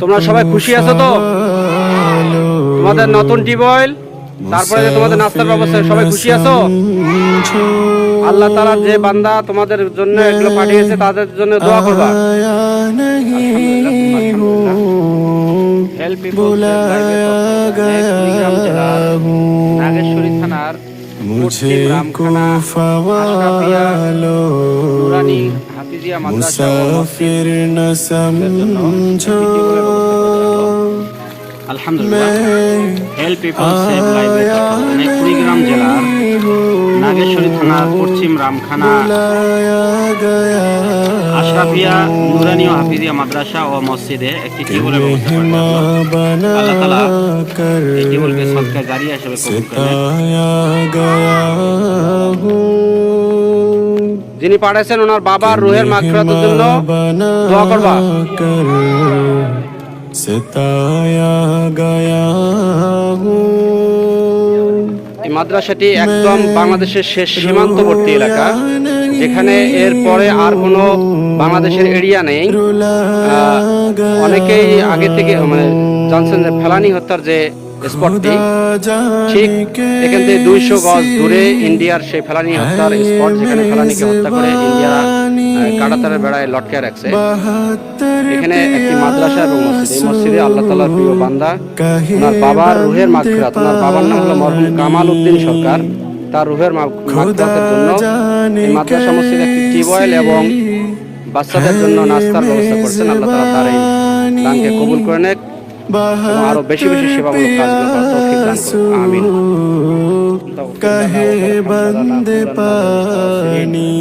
তোমরা সবাই খুশি আছো তো? তোমাদের নতুন টিউবওয়েল তারপরে যে তোমাদের নাস্তার ব্যবস্থা সবাই খুশি আছো? আল্লাহ তালা যে বান্দা তোমাদের জন্য এগুলো পাঠিয়েছে তাদের জন্য দোয়া করবা। থানার মুঝে কোফাওয়ালো। মুসাফির না সমঝো আলহামদুলিল্লাহ। কুড়িগ্রাম জেলার নাগেশ্বরী থানা পশ্চিম রামখানা। যিনি পাঠাইছেন ওনার বাবার রুহের মাগফিরাতের জন্য দোয়া করবা। এই মাদ্রাসাটি একদম বাংলাদেশের শেষ সীমান্তবর্তী এলাকা। যেখানে এর পরে আর কোনো বাংলাদেশের এরিয়া নেই। অনেকেই আগে থেকে মানে জানছেন যে ফেলানি হত্যার যে স্পটটি ঠিক এখান থেকে দুইশো গজ দূরে ইন্ডিয়ার সেই ফেলানি হত্যার স্পট যেখানে ফেলানিকে হত্যা করে ইন্ডিয়া কাটাতারের বেড়ায় লটকে রাখছে। এখানে একটি মাদ্রাসা এবং মসজিদ। এই মসজিদে আল্লাহ তালার প্রিয় বান্দা। ওনার বাবার রুহের মাগফিরাত। ওনার বাবার নাম হলো মরহুম কামাল উদ্দিন সরকার। তার রুহের মাগ- মাগফিরাতের জন্য এই মাদ্রাসা মসজিদে একটি টিউবওয়েল এবং বাচ্চাদের জন্য নাস্তার ব্যবস্থা করছেন আল্লাহ তালা তার এই দানকে কবুল করে এবং আরও বেশি বেশি সেবামূলক কাজগুলো আমিন। কাহে বন্দে পানি।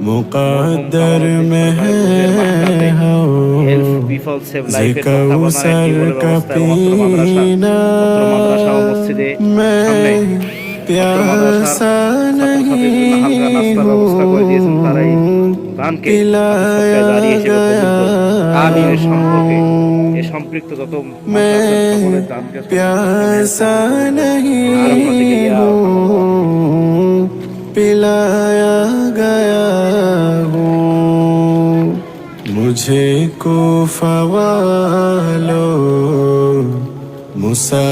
মুকদ্দর মে জিকাউসর কপিনা মে প্যাসা নহীন হুম। পিলায়া গয়া আমিনের সম্পর্কে এ সম্পৃক্ত যত প্যাসা নহি পিলায়া গয়া হো। মুঝে কো ফওয়ালো মুসা